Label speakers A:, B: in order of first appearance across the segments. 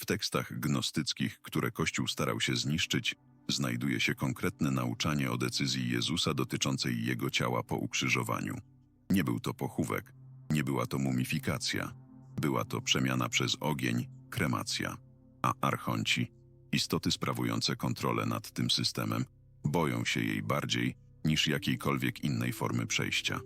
A: W tekstach gnostyckich, które Kościół starał się zniszczyć, znajduje się konkretne nauczanie o decyzji Jezusa dotyczącej jego ciała po ukrzyżowaniu. Nie był to pochówek, nie była to mumifikacja, była to przemiana przez ogień, kremacja. A archonci, istoty sprawujące kontrolę nad tym systemem, boją się jej bardziej niż jakiejkolwiek innej formy przejścia.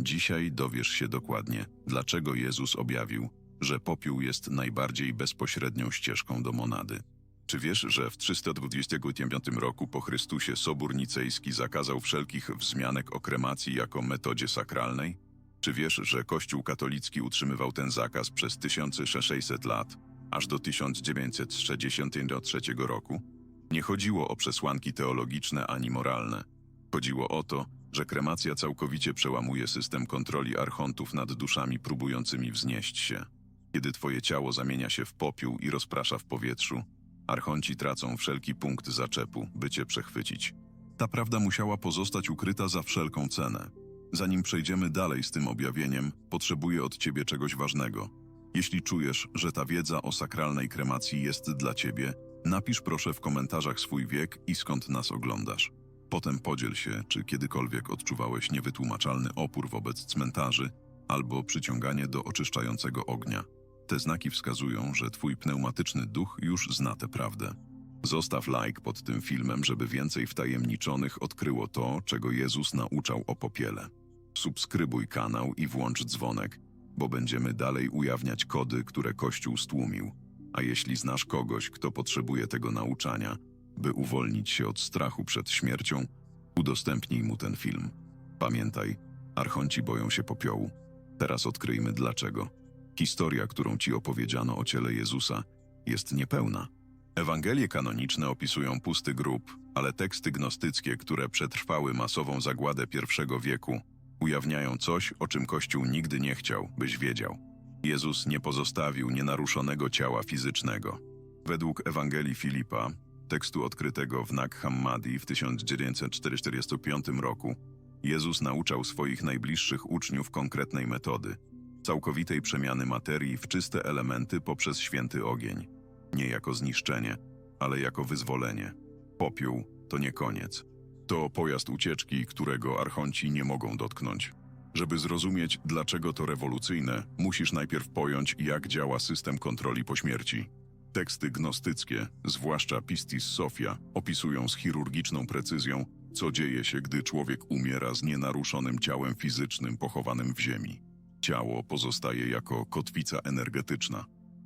A: Dzisiaj dowiesz się dokładnie, dlaczego Jezus objawił, że popiół jest najbardziej bezpośrednią ścieżką do monady. Czy wiesz, że w 325 roku po Chrystusie Sobór Nicejski zakazał wszelkich wzmianek o kremacji jako metodzie sakralnej? Czy wiesz, że Kościół katolicki utrzymywał ten zakaz przez 1600 lat, aż do 1963 roku? Nie chodziło o przesłanki teologiczne ani moralne. Chodziło o to, że kremacja całkowicie przełamuje system kontroli archontów nad duszami próbującymi wznieść się. Kiedy twoje ciało zamienia się w popiół i rozprasza w powietrzu, archonci tracą wszelki punkt zaczepu, by cię przechwycić. Ta prawda musiała pozostać ukryta za wszelką cenę. Zanim przejdziemy dalej z tym objawieniem, potrzebuję od ciebie czegoś ważnego. Jeśli czujesz, że ta wiedza o sakralnej kremacji jest dla ciebie, napisz proszę w komentarzach swój wiek i skąd nas oglądasz. Potem podziel się, czy kiedykolwiek odczuwałeś niewytłumaczalny opór wobec cmentarzy albo przyciąganie do oczyszczającego ognia. Te znaki wskazują, że twój pneumatyczny duch już zna tę prawdę. Zostaw like pod tym filmem, żeby więcej wtajemniczonych odkryło to, czego Jezus nauczał o popiele. Subskrybuj kanał i włącz dzwonek, bo będziemy dalej ujawniać kody, które Kościół stłumił. A jeśli znasz kogoś, kto potrzebuje tego nauczania, by uwolnić się od strachu przed śmiercią, udostępnij mu ten film. Pamiętaj, archonci boją się popiołu. Teraz odkryjmy dlaczego. Historia, którą ci opowiedziano o ciele Jezusa, jest niepełna. Ewangelie kanoniczne opisują pusty grób, ale teksty gnostyckie, które przetrwały masową zagładę I wieku, ujawniają coś, o czym Kościół nigdy nie chciał, byś wiedział. Jezus nie pozostawił nienaruszonego ciała fizycznego. Według Ewangelii Filipa, tekstu odkrytego w Nag Hammadi w 1945 roku, Jezus nauczał swoich najbliższych uczniów konkretnej metody całkowitej przemiany materii w czyste elementy poprzez święty ogień. Nie jako zniszczenie, ale jako wyzwolenie. Popiół to nie koniec. To pojazd ucieczki, którego archonci nie mogą dotknąć. Żeby zrozumieć, dlaczego to rewolucyjne, musisz najpierw pojąć, jak działa system kontroli po śmierci. Teksty gnostyckie, zwłaszcza Pistis Sophia, opisują z chirurgiczną precyzją, co dzieje się, gdy człowiek umiera z nienaruszonym ciałem fizycznym pochowanym w ziemi. Ciało pozostaje jako kotwica energetyczna.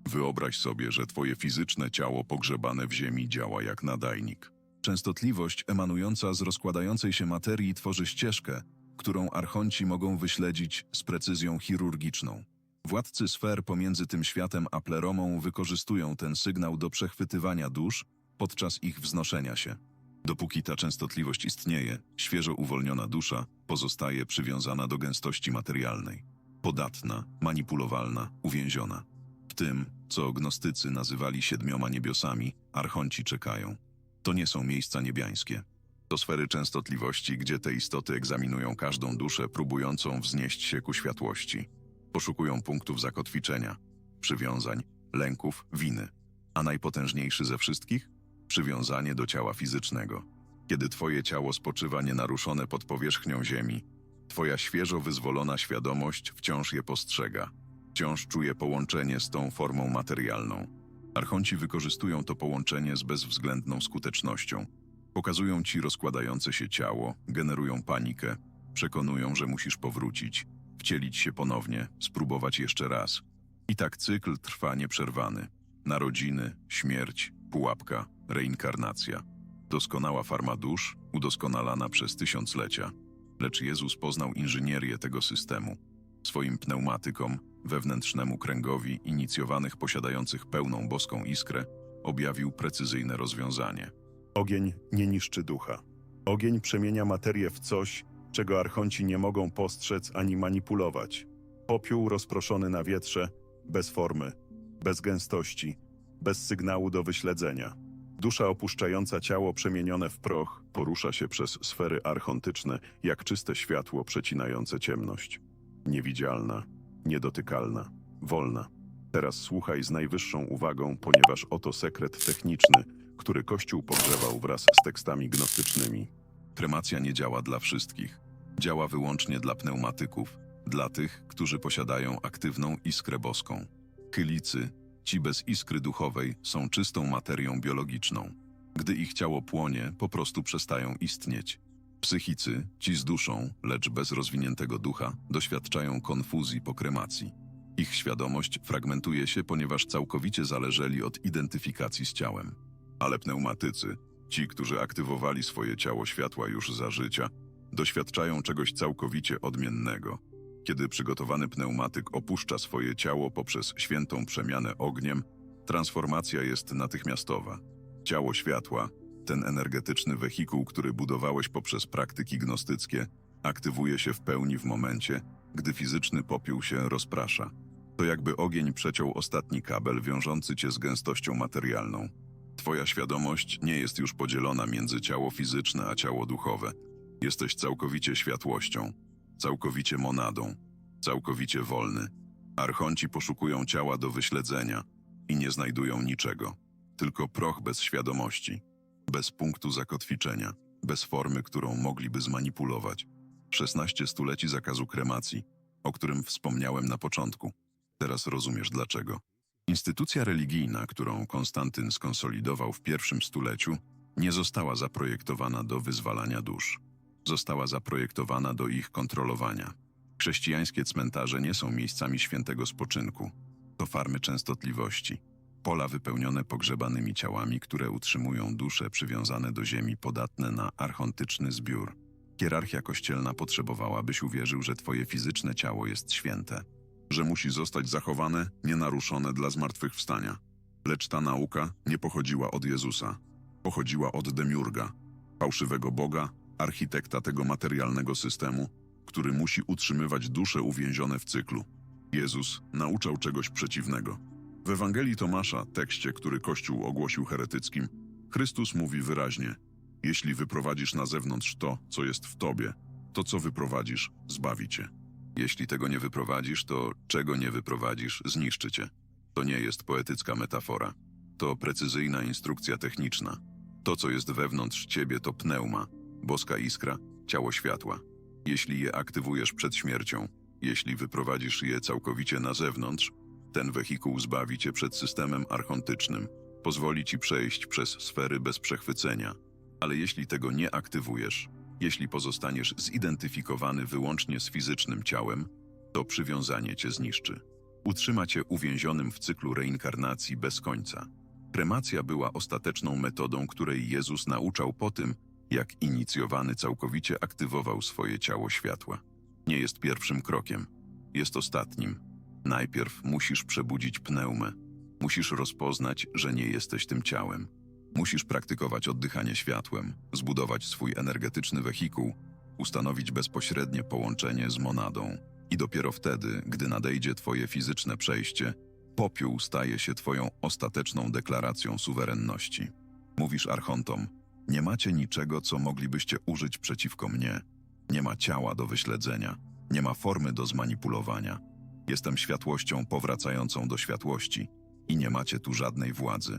A: Wyobraź sobie, że twoje fizyczne ciało pogrzebane w ziemi działa jak nadajnik. Częstotliwość emanująca z rozkładającej się materii tworzy ścieżkę, którą archonci mogą wyśledzić z precyzją chirurgiczną. Władcy sfer pomiędzy tym światem a pleromą wykorzystują ten sygnał do przechwytywania dusz podczas ich wznoszenia się. Dopóki ta częstotliwość istnieje, świeżo uwolniona dusza pozostaje przywiązana do gęstości materialnej. Podatna, manipulowalna, uwięziona. W tym, co gnostycy nazywali siedmioma niebiosami, archonci czekają. To nie są miejsca niebiańskie. To sfery częstotliwości, gdzie te istoty egzaminują każdą duszę próbującą wznieść się ku światłości. Poszukują punktów zakotwiczenia, przywiązań, lęków, winy. A najpotężniejszy ze wszystkich? Przywiązanie do ciała fizycznego. Kiedy twoje ciało spoczywa nienaruszone pod powierzchnią ziemi, twoja świeżo wyzwolona świadomość wciąż je postrzega. Wciąż czuje połączenie z tą formą materialną. Archonci wykorzystują to połączenie z bezwzględną skutecznością. Pokazują ci rozkładające się ciało, generują panikę, przekonują, że musisz powrócić, wcielić się ponownie, spróbować jeszcze raz. I tak cykl trwa nieprzerwany. Narodziny, śmierć, pułapka, reinkarnacja. Doskonała farma dusz, udoskonalana przez tysiąclecia. Lecz Jezus poznał inżynierię tego systemu. Swoim pneumatykom, wewnętrznemu kręgowi inicjowanych posiadających pełną boską iskrę, objawił precyzyjne rozwiązanie.
B: Ogień nie niszczy ducha. Ogień przemienia materię w coś, czego archonci nie mogą postrzec ani manipulować. Popiół rozproszony na wietrze, bez formy, bez gęstości, bez sygnału do wyśledzenia. Dusza opuszczająca ciało przemienione w proch porusza się przez sfery archontyczne jak czyste światło przecinające ciemność. Niewidzialna, niedotykalna, wolna. Teraz słuchaj z najwyższą uwagą, ponieważ oto sekret techniczny, który Kościół pogrzewał wraz z tekstami gnostycznymi.
A: Kremacja nie działa dla wszystkich. Działa wyłącznie dla pneumatyków, dla tych, którzy posiadają aktywną iskrę boską. Chylicy, ci bez iskry duchowej, są czystą materią biologiczną. Gdy ich ciało płonie, po prostu przestają istnieć. Psychicy, ci z duszą, lecz bez rozwiniętego ducha, doświadczają konfuzji po kremacji. Ich świadomość fragmentuje się, ponieważ całkowicie zależeli od identyfikacji z ciałem. Ale pneumatycy, ci, którzy aktywowali swoje ciało światła już za życia, doświadczają czegoś całkowicie odmiennego. Kiedy przygotowany pneumatyk opuszcza swoje ciało poprzez świętą przemianę ogniem, transformacja jest natychmiastowa. Ciało światła, ten energetyczny wehikuł, który budowałeś poprzez praktyki gnostyckie, aktywuje się w pełni w momencie, gdy fizyczny popiół się rozprasza. To jakby ogień przeciął ostatni kabel wiążący cię z gęstością materialną. Twoja świadomość nie jest już podzielona między ciało fizyczne a ciało duchowe. Jesteś całkowicie światłością, całkowicie monadą, całkowicie wolny. Archonci poszukują ciała do wyśledzenia i nie znajdują niczego, tylko proch bez świadomości, bez punktu zakotwiczenia, bez formy, którą mogliby zmanipulować. 16 stuleci zakazu kremacji, o którym wspomniałem na początku. Teraz rozumiesz dlaczego. Instytucja religijna, którą Konstantyn skonsolidował w pierwszym stuleciu, nie została zaprojektowana do wyzwalania dusz. Została zaprojektowana do ich kontrolowania. Chrześcijańskie cmentarze nie są miejscami świętego spoczynku. To farmy częstotliwości. Pola wypełnione pogrzebanymi ciałami, które utrzymują dusze przywiązane do ziemi podatne na archontyczny zbiór. Hierarchia kościelna potrzebowała, byś uwierzył, że twoje fizyczne ciało jest święte że musi zostać zachowane, nienaruszone dla zmartwychwstania. Lecz ta nauka nie pochodziła od Jezusa. Pochodziła od Demiurga, fałszywego Boga, architekta tego materialnego systemu, który musi utrzymywać dusze uwięzione w cyklu. Jezus nauczał czegoś przeciwnego. W Ewangelii Tomasza, tekście, który Kościół ogłosił heretyckim, Chrystus mówi wyraźnie: Jeśli wyprowadzisz na zewnątrz to, co jest w tobie, to co wyprowadzisz, zbawi cię. Jeśli tego nie wyprowadzisz, to czego nie wyprowadzisz, zniszczy cię. To nie jest poetycka metafora. To precyzyjna instrukcja techniczna. To, co jest wewnątrz ciebie, to pneuma, boska iskra, ciało światła. Jeśli je aktywujesz przed śmiercią, jeśli wyprowadzisz je całkowicie na zewnątrz, ten wehikuł zbawi cię przed systemem archontycznym, pozwoli ci przejść przez sfery bez przechwycenia. Ale jeśli tego nie aktywujesz, jeśli pozostaniesz zidentyfikowany wyłącznie z fizycznym ciałem, to przywiązanie cię zniszczy. Utrzyma cię uwięzionym w cyklu reinkarnacji bez końca. Kremacja była ostateczną metodą, której Jezus nauczał po tym, jak inicjowany całkowicie aktywował swoje ciało światła. Nie jest pierwszym krokiem, jest ostatnim. Najpierw musisz przebudzić pneumę. Musisz rozpoznać, że nie jesteś tym ciałem. Musisz praktykować oddychanie światłem, zbudować swój energetyczny wehikuł, ustanowić bezpośrednie połączenie z monadą. I dopiero wtedy, gdy nadejdzie Twoje fizyczne przejście, popiół staje się Twoją ostateczną deklaracją suwerenności. Mówisz archontom, nie macie niczego, co moglibyście użyć przeciwko mnie. Nie ma ciała do wyśledzenia, nie ma formy do zmanipulowania. Jestem światłością powracającą do światłości i nie macie tu żadnej władzy.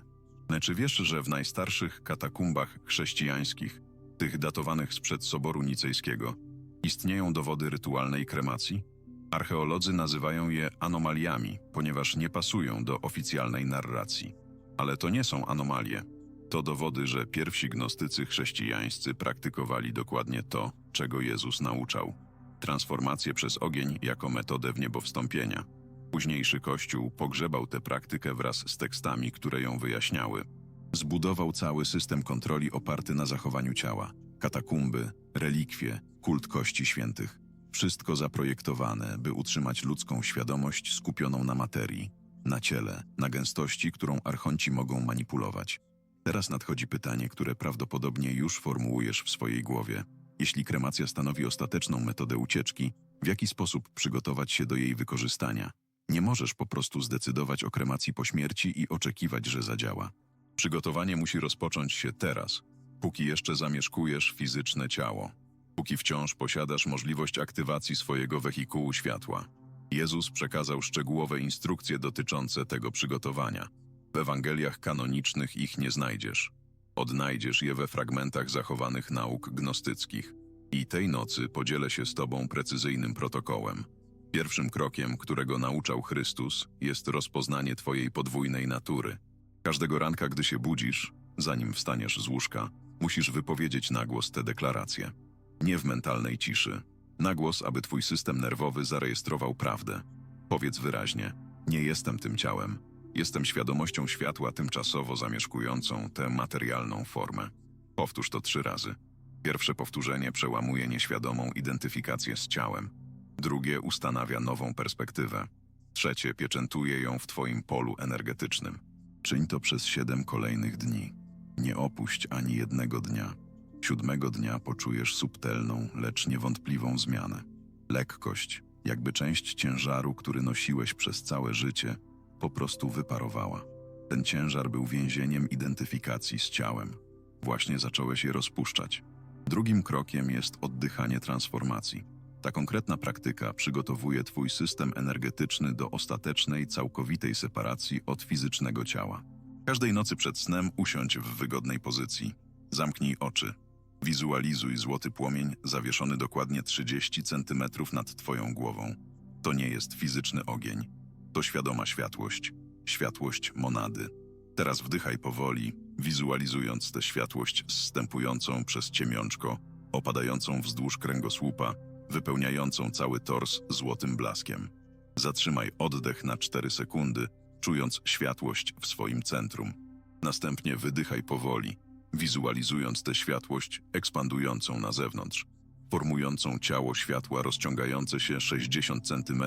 A: Czy wiesz, że w najstarszych katakumbach chrześcijańskich, tych datowanych sprzed Soboru Nicejskiego, istnieją dowody rytualnej kremacji? Archeolodzy nazywają je anomaliami, ponieważ nie pasują do oficjalnej narracji. Ale to nie są anomalie. To dowody, że pierwsi gnostycy chrześcijańscy praktykowali dokładnie to, czego Jezus nauczał. Transformację przez ogień jako metodę w niebowstąpienia. Późniejszy Kościół pogrzebał tę praktykę wraz z tekstami, które ją wyjaśniały. Zbudował cały system kontroli oparty na zachowaniu ciała, katakumby, relikwie, kult kości świętych. Wszystko zaprojektowane, by utrzymać ludzką świadomość skupioną na materii, na ciele, na gęstości, którą archonci mogą manipulować. Teraz nadchodzi pytanie, które prawdopodobnie już formułujesz w swojej głowie. Jeśli kremacja stanowi ostateczną metodę ucieczki, w jaki sposób przygotować się do jej wykorzystania? Nie możesz po prostu zdecydować o kremacji po śmierci i oczekiwać, że zadziała. Przygotowanie musi rozpocząć się teraz, póki jeszcze zamieszkujesz fizyczne ciało, póki wciąż posiadasz możliwość aktywacji swojego wehikułu światła. Jezus przekazał szczegółowe instrukcje dotyczące tego przygotowania. W Ewangeliach kanonicznych ich nie znajdziesz. Odnajdziesz je we fragmentach zachowanych nauk gnostyckich. I tej nocy podzielę się z Tobą precyzyjnym protokołem. Pierwszym krokiem, którego nauczał Chrystus, jest rozpoznanie Twojej podwójnej natury. Każdego ranka, gdy się budzisz, zanim wstaniesz z łóżka, musisz wypowiedzieć na głos tę deklarację. Nie w mentalnej ciszy. Na głos, aby Twój system nerwowy zarejestrował prawdę. Powiedz wyraźnie: Nie jestem tym ciałem. Jestem świadomością światła tymczasowo zamieszkującą tę materialną formę. Powtórz to trzy razy. Pierwsze powtórzenie przełamuje nieświadomą identyfikację z ciałem. Drugie ustanawia nową perspektywę. Trzecie pieczętuje ją w Twoim polu energetycznym. Czyń to przez siedem kolejnych dni. Nie opuść ani jednego dnia. Siódmego dnia poczujesz subtelną, lecz niewątpliwą zmianę. Lekkość, jakby część ciężaru, który nosiłeś przez całe życie, po prostu wyparowała. Ten ciężar był więzieniem identyfikacji z ciałem. Właśnie zacząłeś je rozpuszczać. Drugim krokiem jest oddychanie transformacji. Ta konkretna praktyka przygotowuje Twój system energetyczny do ostatecznej, całkowitej separacji od fizycznego ciała. Każdej nocy przed snem usiądź w wygodnej pozycji. Zamknij oczy. Wizualizuj złoty płomień zawieszony dokładnie 30 cm nad Twoją głową. To nie jest fizyczny ogień. To świadoma światłość. Światłość monady. Teraz wdychaj powoli, wizualizując tę światłość zstępującą przez ciemiączko, opadającą wzdłuż kręgosłupa, wypełniającą cały tors złotym blaskiem. Zatrzymaj oddech na 4 sekundy, czując światłość w swoim centrum. Następnie wydychaj powoli, wizualizując tę światłość ekspandującą na zewnątrz, formującą ciało światła rozciągające się 60 cm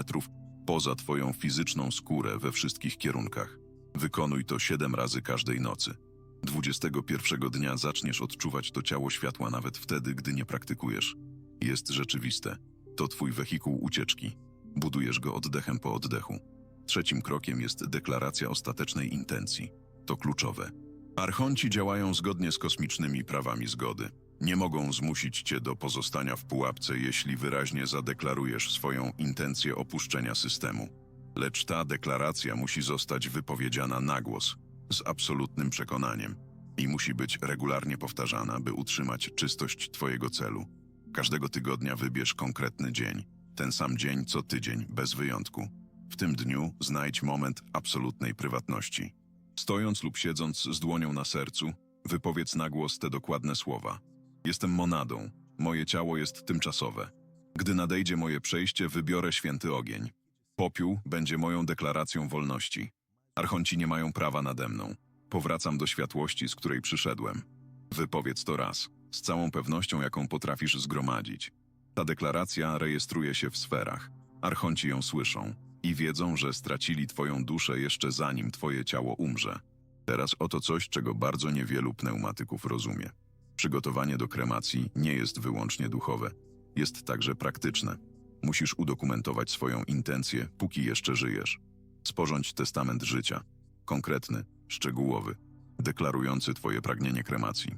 A: poza Twoją fizyczną skórę we wszystkich kierunkach. Wykonuj to 7 razy każdej nocy. 21 dnia zaczniesz odczuwać to ciało światła nawet wtedy, gdy nie praktykujesz. Jest rzeczywiste. To Twój wehikuł ucieczki. Budujesz go oddechem po oddechu. Trzecim krokiem jest deklaracja ostatecznej intencji. To kluczowe. Archonci działają zgodnie z kosmicznymi prawami zgody. Nie mogą zmusić cię do pozostania w pułapce, jeśli wyraźnie zadeklarujesz swoją intencję opuszczenia systemu. Lecz ta deklaracja musi zostać wypowiedziana na głos, z absolutnym przekonaniem i musi być regularnie powtarzana, by utrzymać czystość Twojego celu. Każdego tygodnia wybierz konkretny dzień, ten sam dzień co tydzień, bez wyjątku. W tym dniu znajdź moment absolutnej prywatności. Stojąc lub siedząc z dłonią na sercu, wypowiedz na głos te dokładne słowa. Jestem monadą, moje ciało jest tymczasowe. Gdy nadejdzie moje przejście, wybiorę święty ogień. Popiół będzie moją deklaracją wolności. Archonci nie mają prawa nade mną. Powracam do światłości, z której przyszedłem. Wypowiedz to raz, z całą pewnością, jaką potrafisz zgromadzić. Ta deklaracja rejestruje się w sferach. Archonci ją słyszą i wiedzą, że stracili Twoją duszę jeszcze zanim Twoje ciało umrze. Teraz oto coś, czego bardzo niewielu pneumatyków rozumie. Przygotowanie do kremacji nie jest wyłącznie duchowe, jest także praktyczne. Musisz udokumentować swoją intencję, póki jeszcze żyjesz. Sporządź testament życia, konkretny, szczegółowy, deklarujący Twoje pragnienie kremacji.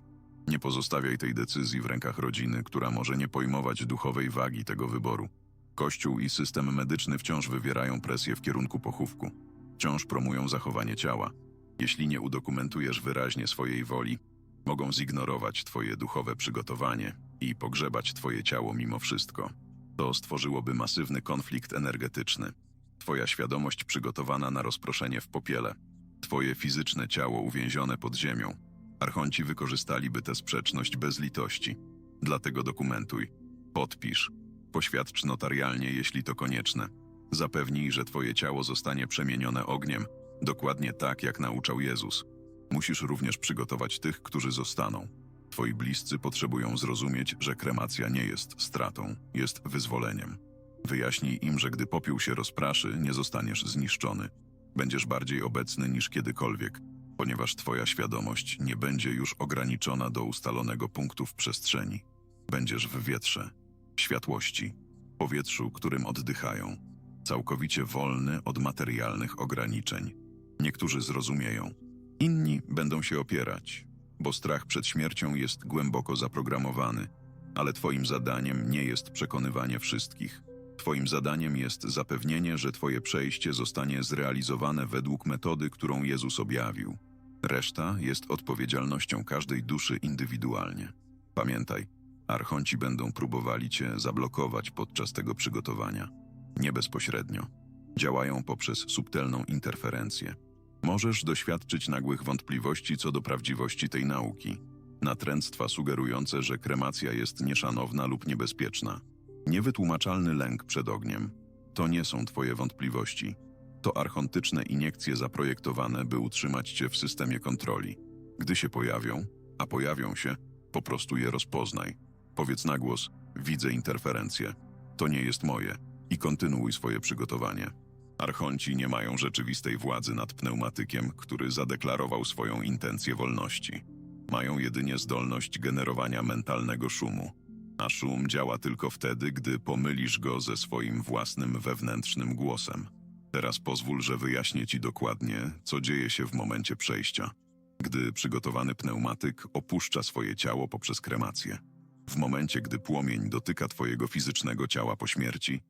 A: Nie pozostawiaj tej decyzji w rękach rodziny, która może nie pojmować duchowej wagi tego wyboru. Kościół i system medyczny wciąż wywierają presję w kierunku pochówku. Wciąż promują zachowanie ciała. Jeśli nie udokumentujesz wyraźnie swojej woli, mogą zignorować Twoje duchowe przygotowanie i pogrzebać Twoje ciało mimo wszystko. To stworzyłoby masywny konflikt energetyczny. Twoja świadomość przygotowana na rozproszenie w popiele. Twoje fizyczne ciało uwięzione pod ziemią. Archonci wykorzystaliby tę sprzeczność bez litości. Dlatego dokumentuj. Podpisz. Poświadcz notarialnie, jeśli to konieczne. Zapewnij, że Twoje ciało zostanie przemienione ogniem, dokładnie tak, jak nauczał Jezus. Musisz również przygotować tych, którzy zostaną. Twoi bliscy potrzebują zrozumieć, że kremacja nie jest stratą, jest wyzwoleniem. Wyjaśnij im, że gdy popiół się rozpraszy, nie zostaniesz zniszczony. Będziesz bardziej obecny niż kiedykolwiek, ponieważ Twoja świadomość nie będzie już ograniczona do ustalonego punktu w przestrzeni. Będziesz w wietrze, światłości, powietrzu, którym oddychają, całkowicie wolny od materialnych ograniczeń. Niektórzy zrozumieją, inni będą się opierać, bo strach przed śmiercią jest głęboko zaprogramowany, ale Twoim zadaniem nie jest przekonywanie wszystkich. Twoim zadaniem jest zapewnienie, że Twoje przejście zostanie zrealizowane według metody, którą Jezus objawił. Reszta jest odpowiedzialnością każdej duszy indywidualnie. Pamiętaj, archonci będą próbowali Cię zablokować podczas tego przygotowania. Nie bezpośrednio. Działają poprzez subtelną interferencję. Możesz doświadczyć nagłych wątpliwości co do prawdziwości tej nauki. Natręctwa sugerujące, że kremacja jest nieszanowna lub niebezpieczna. Niewytłumaczalny lęk przed ogniem. To nie są Twoje wątpliwości. To archontyczne iniekcje zaprojektowane, by utrzymać Cię w systemie kontroli. Gdy się pojawią, a pojawią się, po prostu je rozpoznaj. Powiedz na głos: Widzę interferencję. To nie jest moje. I kontynuuj swoje przygotowanie. Archonci nie mają rzeczywistej władzy nad pneumatykiem, który zadeklarował swoją intencję wolności. Mają jedynie zdolność generowania mentalnego szumu. A szum działa tylko wtedy, gdy pomylisz go ze swoim własnym wewnętrznym głosem. Teraz pozwól, że wyjaśnię ci dokładnie, co dzieje się w momencie przejścia, gdy przygotowany pneumatyk opuszcza swoje ciało poprzez kremację. W momencie, gdy płomień dotyka twojego fizycznego ciała po śmierci,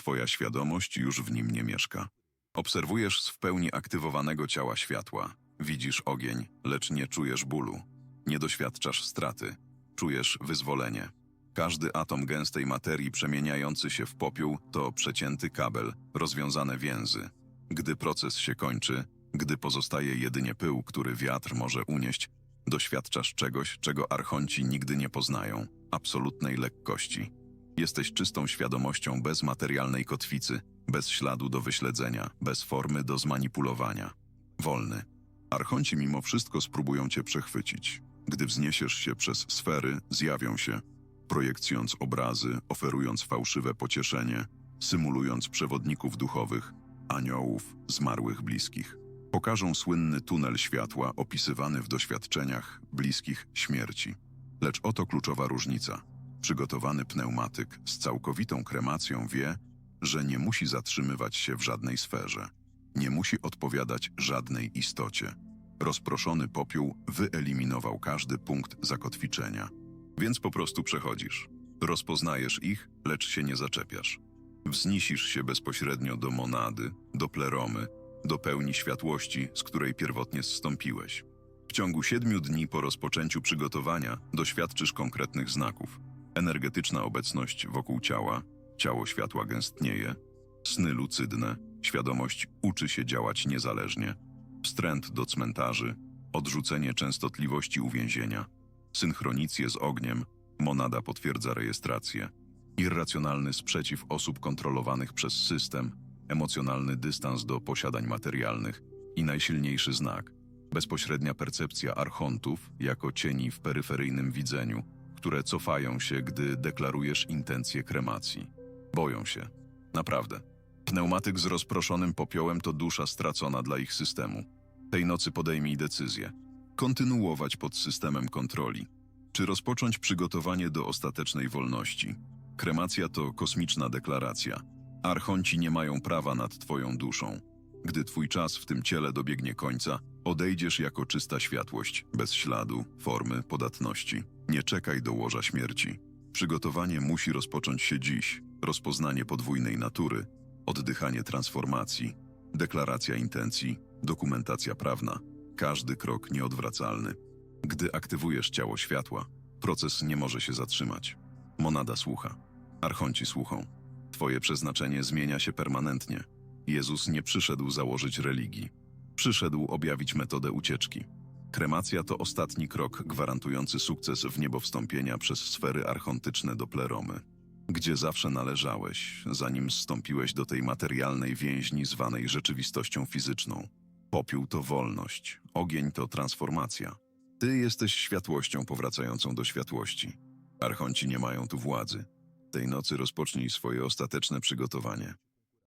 A: twoja świadomość już w nim nie mieszka. Obserwujesz z w pełni aktywowanego ciała światła. Widzisz ogień, lecz nie czujesz bólu. Nie doświadczasz straty. Czujesz wyzwolenie. Każdy atom gęstej materii przemieniający się w popiół to przecięty kabel, rozwiązane więzy. Gdy proces się kończy, gdy pozostaje jedynie pył, który wiatr może unieść, doświadczasz czegoś, czego archonci nigdy nie poznają absolutnej lekkości. Jesteś czystą świadomością bez materialnej kotwicy, bez śladu do wyśledzenia, bez formy do zmanipulowania. Wolny. Archonci mimo wszystko spróbują cię przechwycić. Gdy wzniesiesz się przez sfery, zjawią się, projekcując obrazy, oferując fałszywe pocieszenie, symulując przewodników duchowych, aniołów, zmarłych bliskich. Pokażą słynny tunel światła opisywany w doświadczeniach bliskich śmierci. Lecz oto kluczowa różnica. Przygotowany pneumatyk z całkowitą kremacją wie, że nie musi zatrzymywać się w żadnej sferze. Nie musi odpowiadać żadnej istocie. Rozproszony popiół wyeliminował każdy punkt zakotwiczenia. Więc po prostu przechodzisz. Rozpoznajesz ich, lecz się nie zaczepiasz. Wznisisz się bezpośrednio do monady, do pleromy, do pełni światłości, z której pierwotnie zstąpiłeś. W ciągu siedmiu dni po rozpoczęciu przygotowania doświadczysz konkretnych znaków. Energetyczna obecność wokół ciała, ciało światła gęstnieje, sny lucydne, świadomość uczy się działać niezależnie, wstręt do cmentarzy, odrzucenie częstotliwości uwięzienia, synchronicję z ogniem, monada potwierdza rejestrację, irracjonalny sprzeciw osób kontrolowanych przez system, emocjonalny dystans do posiadań materialnych. I najsilniejszy znak. Bezpośrednia percepcja archontów jako cieni w peryferyjnym widzeniu, które cofają się, gdy deklarujesz intencję kremacji. Boją się. Naprawdę. Pneumatyk z rozproszonym popiołem to dusza stracona dla ich systemu. Tej nocy podejmij decyzję. Kontynuować pod systemem kontroli. Czy rozpocząć przygotowanie do ostatecznej wolności? Kremacja to kosmiczna deklaracja. Archonci nie mają prawa nad twoją duszą. Gdy twój czas w tym ciele dobiegnie końca, odejdziesz jako czysta światłość, bez śladu, formy, podatności. Nie czekaj do łoża śmierci. Przygotowanie musi rozpocząć się dziś. Rozpoznanie podwójnej natury, oddychanie transformacji, deklaracja intencji, dokumentacja prawna. Każdy krok nieodwracalny. Gdy aktywujesz ciało światła, proces nie może się zatrzymać. Monada słucha. Archonci słuchą. Twoje przeznaczenie zmienia się permanentnie. Jezus nie przyszedł założyć religii. Przyszedł objawić metodę ucieczki. Kremacja to ostatni krok gwarantujący sukces w niebo wstąpienia przez sfery archontyczne do pleromy, gdzie zawsze należałeś, zanim zstąpiłeś do tej materialnej więźni zwanej rzeczywistością fizyczną. Popiół to wolność, ogień to transformacja. Ty jesteś światłością powracającą do światłości. Archonci nie mają tu władzy. Tej nocy rozpocznij swoje ostateczne przygotowanie.